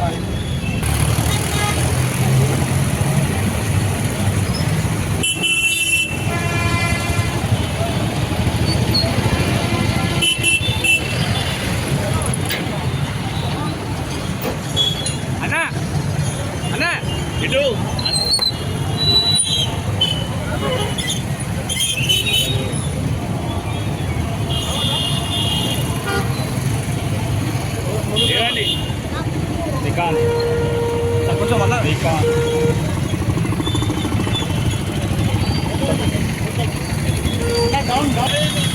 అన్నా ఇటు ఏమండి నికాన్ కొంచెం వల్ల నికాన్ డౌన్ డౌన్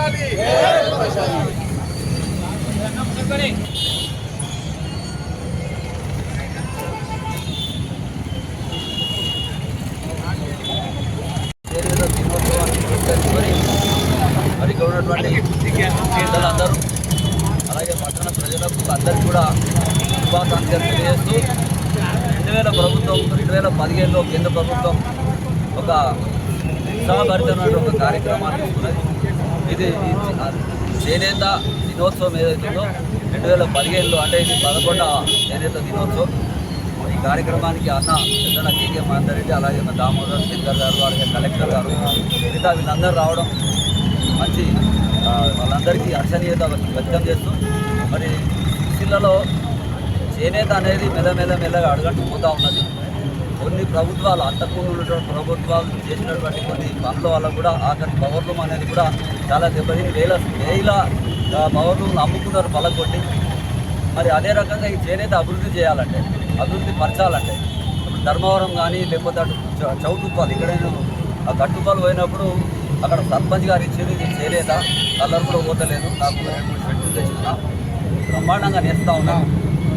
పద్మశాలి మరి ఉన్నటువంటి పేదలందరూ అలాగే పట్టణ ప్రజలకు అందరికీ కూడా శుభాకాంక్షలు తెలియజేస్తూ రెండు వేల ప్రభుత్వం రెండు వేల పదిహేనులో కేంద్ర ప్రభుత్వం ఒక సహభరితమైన ఒక కార్యక్రమాన్ని తీసుకున్నది. ఇది చేనేత దినోత్సవం ఏదైతుందో రెండు వేల పదిహేనులో అంటే ఇది పదకొండవ చేనేత దినోత్సవం. ఈ కార్యక్రమానికి అన్న పెద్దన కేకే మహేందర్ రెడ్డి అలాగే మా దామోదర్ శంకర్ గారు అలాగే కలెక్టర్ గారు మిగతా వీళ్ళందరూ రావడం మంచి వాళ్ళందరికీ అర్చనీయత వ్యక్తం చేస్తూ మరి సిరిసిల్లలో చేనేత అనేది మెల్లమెల్ల మెల్లగా అడగట్టు పోతూ ఉన్నది. కొన్ని ప్రభుత్వాలు అంతకుముందు ఉన్నటువంటి ప్రభుత్వాలు చేసినటువంటి కొన్ని పనుల వల్ల కూడా అక్కడ పవర్ అనేది కూడా చాలా దెబ్బతిని వేల వేల ఆ, పవర్ రూమ్లు అమ్ముకున్నారు పలకొట్టి మరి అదే రకంగా ఈ చేనేత అభివృద్ధి చేయాలంటే అభివృద్ధి పరచాలంటే ఇప్పుడు ధర్మవరం కానీ లేకపోతే అటు చౌ- చౌటుప్పాలు ఇక్కడ ఆ కట్టుపాలు పోయినప్పుడు అక్కడ సర్పంచ్ గారు ఇచ్చేది నేను చేనేత. కలర్ కూడా పోతలేదు. నాకు రెండు మూడు తెచ్చుకున్నా. బ్రహ్మాండంగా నేస్తా ఉన్నాను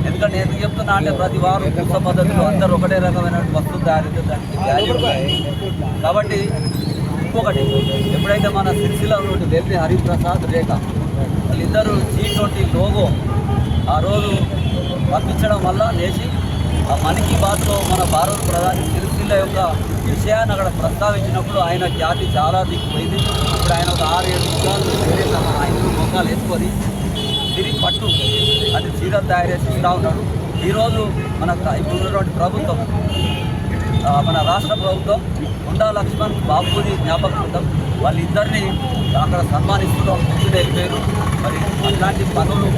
ఎందుకంటే ఎందుకు చెప్తున్నా అంటే ప్రతి వారం పుష్ప పద్ధతిలో అందరూ ఒకటే రకమైన వస్తువులు తయారు దానికి వాల్యూ. కాబట్టి ఇంకొకటి ఎప్పుడైతే మన సిరిసిల్ల నుండి వెళ్ళి హరిప్రసాద్ రేఖ వాళ్ళిద్దరూ జీ ట్వంటీ లోగో ఆ రోజు పంపించడం వల్ల నేసి ఆ మన్ కీ బాత్లో మన భారత ప్రధాని సిరిసిల్ల యొక్క విషయాన్ని అక్కడ ప్రస్తావించినప్పుడు ఆయన ఖ్యాతి చాలా దిక్కుపోయింది ఇప్పుడు ఆయన ఒక ఆరు ఏడు ఐదు ముఖాలు వేసుకొని తిరిగి పట్టు. అది చీరలు తయారు చేసి ఇస్తూ ఉన్నాడు. ఈరోజు మన ఇప్పుడు ఉన్నటువంటి ప్రభుత్వం మన రాష్ట్ర ప్రభుత్వం ఉండా లక్ష్మణ్ బాబుని జ్ఞాపకృతం వాళ్ళిద్దరిని అక్కడ సన్మానిస్తున్నాం ముందు వెళ్ళిపోయారు మరి అలాంటి పనులు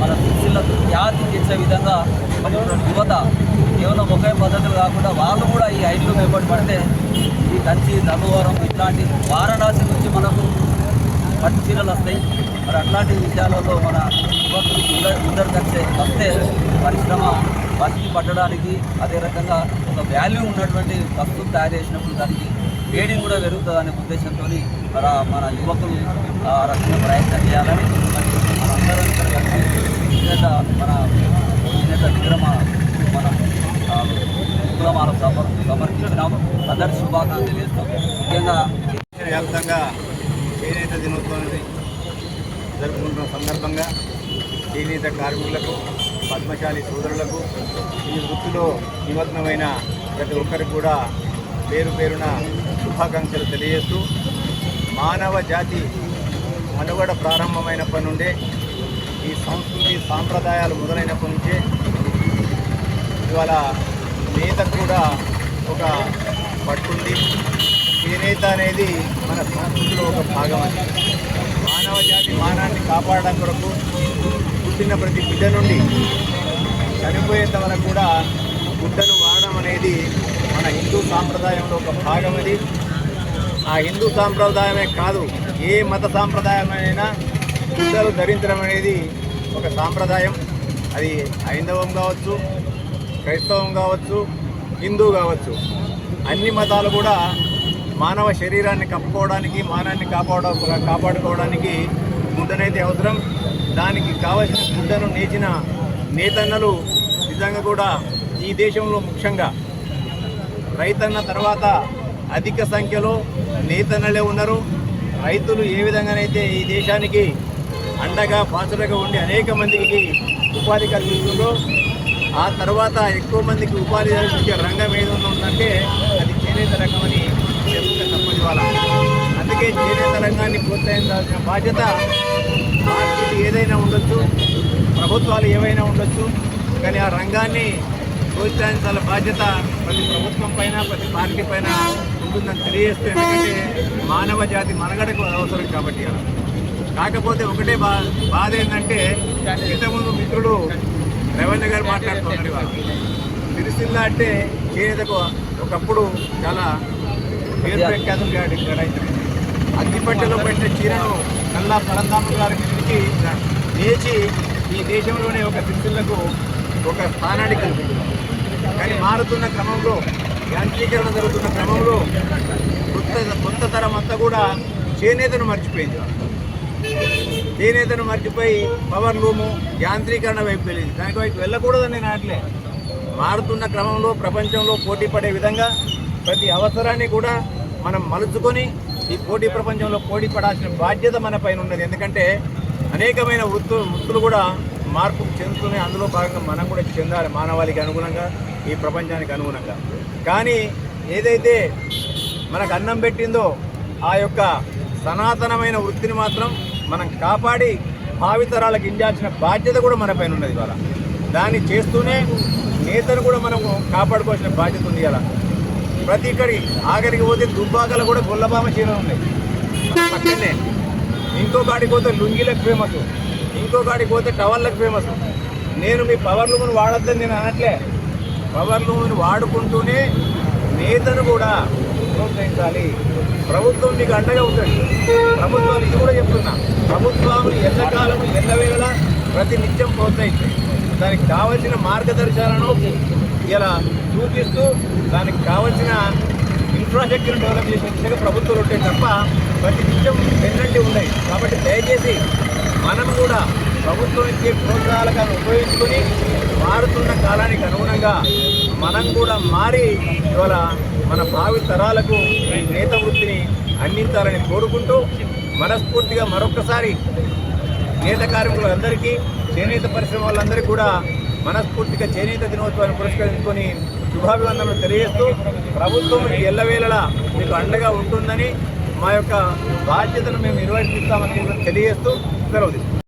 మన శిష్యులకు ఖ్యాతి తెచ్చే విధంగా మరి యువత కేవలం ఒకే పద్ధతులు కాకుండా వాళ్ళు కూడా ఈ ఐదు మేపడి పడితే ఈ కంచి ధర్మవరం ఇట్లాంటి వారణాసి నుంచి మనకు పట్టు చీరలు వస్తాయి. మరి అట్లాంటి విషయాలలో మన యువకులు ముందర కలిసే వస్తే పరిశ్రమ. బతికి పట్టడానికి అదే రకంగా ఒక వాల్యూ ఉన్నటువంటి వస్తువు తయారు చేసినప్పుడు దానికి వేడి కూడా పెరుగుతుంది అనే ఉద్దేశంతో మన మన యువకులు ఆ రకంగా ప్రయత్నం చేయాలని మనందరం ఇక్కడ కలిసి విజేత మన విజేత విగ్రమ మన విక్రమాల సమర్ సమర్పించినాము. అందరి శుభాకాంక్షలు చేస్తాం ముఖ్యంగా వ్యాప్తంగా చేనేత జరుపుకుంటున్న సందర్భంగా చేనేత కార్మికులకు పద్మశాలి సోదరులకు ఈ వృత్తిలో నిమగ్నమైన ప్రతి ఒక్కరికి కూడా పేరు పేరున శుభాకాంక్షలు తెలియజేస్తూ మానవ జాతి మనుగడ ప్రారంభమైనప్పటి నుండే ఈ సంస్కృతి సాంప్రదాయాలు మొదలైనప్పటి నుంచే ఇవాళ నేత కూడా ఒక పట్టుంది. చేనేత అనేది మన సంస్కృతిలో ఒక భాగం అని మానవ జాతి మానాన్ని కాపాడడం కొరకు పుట్టిన ప్రతి బిడ్డ నుండి చనిపోయేంత వరకు కూడా గుడ్డను వాడడం అనేది మన హిందూ సాంప్రదాయంలో ఒక భాగం అది. ఆ హిందూ సాంప్రదాయమే కాదు ఏ మత సాంప్రదాయమైనా గుడ్డలు ధరించడం అనేది ఒక సాంప్రదాయం. అది హైందవం కావచ్చు క్రైస్తవం కావచ్చు హిందూ కావచ్చు అన్ని మతాలు కూడా మానవ శరీరాన్ని కప్పుకోవడానికి మానాన్ని కాపాడ కాపాడుకోవడానికి గుడ్డనైతే అవసరం. దానికి కావలసిన గుడ్డను నేచిన నేతన్నలు నిజంగా కూడా ఈ దేశంలో ముఖ్యంగా. రైతన్న తర్వాత అధిక సంఖ్యలో నేతన్నలే ఉన్నారు. రైతులు ఏ విధంగానైతే ఈ దేశానికి అండగా పాత్రగా ఉండి అనేక మందికి ఉపాధి కల్పిస్తుందో ఆ తర్వాత ఎక్కువ మందికి ఉపాధి కల్పించే రంగం ఏదైనా ఉందంటే అది చేనేత రంగం అందుకే చేనేత రంగాన్ని ప్రోత్సహించాల్సిన బాధ్యత మార్కెట్ ఏదైనా ఉండొచ్చు ప్రభుత్వాలు ఏవైనా ఉండొచ్చు కానీ ఆ రంగాన్ని ప్రోత్సహించాల బాధ్యత ప్రతి ప్రభుత్వం పైన ప్రతి పార్టీ పైన ఉంటుందని తెలియజేస్తూ ఎందుకంటే మానవ జాతి మనగడకు అవసరం కాబట్టి కాకపోతే ఒకటే బా బాధ ఏంటంటే ఇంతకుముందు మిత్రుడు రేవంత్ గారు మాట్లాడుతున్నారు వాళ్ళు సిరిసిల్ల అంటే చేనేతకు ఒకప్పుడు చాలా పేరు ప్రఖ్యాతులు గాడి రైతులు అగ్గిపెట్టెలో పెట్టిన చీరను కల్లా పరంధామ గారి నుంచి లేచి ఈ దేశంలోనే ఒక సిరిసిల్లకు ఒక స్థానాన్ని కల్పించారు కానీ మారుతున్న క్రమంలో యాంత్రీకరణ జరుగుతున్న క్రమంలో కొత్త కొత్త తరం అంతా కూడా చేనేతను మర్చిపోయింది. చేనేతను మర్చిపోయి పవర్ లూము యాంత్రీకరణ వైపు వెళ్ళింది. దానికి వైపు వెళ్ళకూడదని నేను అట్లే మారుతున్న క్రమంలో ప్రపంచంలో పోటీ పడే విధంగా ప్రతి అవసరాన్ని కూడా మనం మలుచుకొని ఈ పోటీ ప్రపంచంలో పోటీ పడాల్సిన బాధ్యత మన పైన ఉన్నది. ఎందుకంటే అనేకమైన వృత్తు వృత్తులు కూడా మార్పు చెందుతున్నాయి అందులో భాగంగా మనం కూడా చెందాలి మానవాళికి అనుగుణంగా ఈ ప్రపంచానికి అనుగుణంగా. కానీ ఏదైతే మనకు అన్నం పెట్టిందో ఆ యొక్క సనాతనమైన వృత్తిని మాత్రం మనం కాపాడి భావితరాలకు ఇంజాల్సిన బాధ్యత కూడా మన పైన ఉన్నది ఇవాళ. దాన్ని చేస్తూనే నేతను కూడా మనం కాపాడుకోవాల్సిన బాధ్యత ఉంది ఇలా ప్రతి ఇక్కడి ఆఖరికి పోతే దుబ్బాకలు కూడా గొల్లబామ చీరలు ఉన్నాయి పక్కనే. ఇంకో కాడికి పోతే లుంగిలకు ఫేమస్ ఇంకో కాడికి పోతే టవర్లకు ఫేమస్ నేను మీ పవర్ లూమ్ని వాడొద్దని నేను అనట్లే. పవర్ లూమ్ని వాడుకుంటూనే నేతను కూడా ప్రోత్సహించాలి. ప్రభుత్వం మీకు అండగా ఉంటుంది. ప్రభుత్వాలు ఇది కూడా చెప్తున్నా. ప్రభుత్వాలు ఎల్లకాలం ఎల్లవేళ ప్రతి నిత్యం ప్రోత్సహిస్తాయి. దానికి కావలసిన మార్గదర్శనాలను ఇలా సూచిస్తూ దానికి కావలసిన ఇన్ఫ్రాస్ట్రక్చర్ డెవలప్ చేసే దిశగా ప్రభుత్వాలు ఉంటాయి తప్ప ప్రతి నిత్యం ఎన్నంటి ఉన్నాయి. కాబట్టి దయచేసి మనం కూడా ప్రభుత్వం ఇచ్చే ప్రోత్సాహాలను ఉపయోగించుకొని మారుతున్న కాలానికి అనుగుణంగా మనం కూడా మారి ఇవాళ మన భావి తరాలకు ఈ నేత వృత్తిని అందించాలని కోరుకుంటూ మనస్ఫూర్తిగా మరొకసారి నేత కార్మికులందరికీ చేనేత పరిశ్రమ వాళ్ళందరికీ కూడా మనస్ఫూర్తిగా చేనేత దినోత్సవాన్ని పురస్కరించుకొని శుభాభివందనలు తెలియజేస్తూ ప్రభుత్వం ఎల్లవేళలా మీకు అండగా ఉంటుందని మా యొక్క బాధ్యతను మేము నిర్వర్తిస్తామని తెలియజేస్తూ సెలవు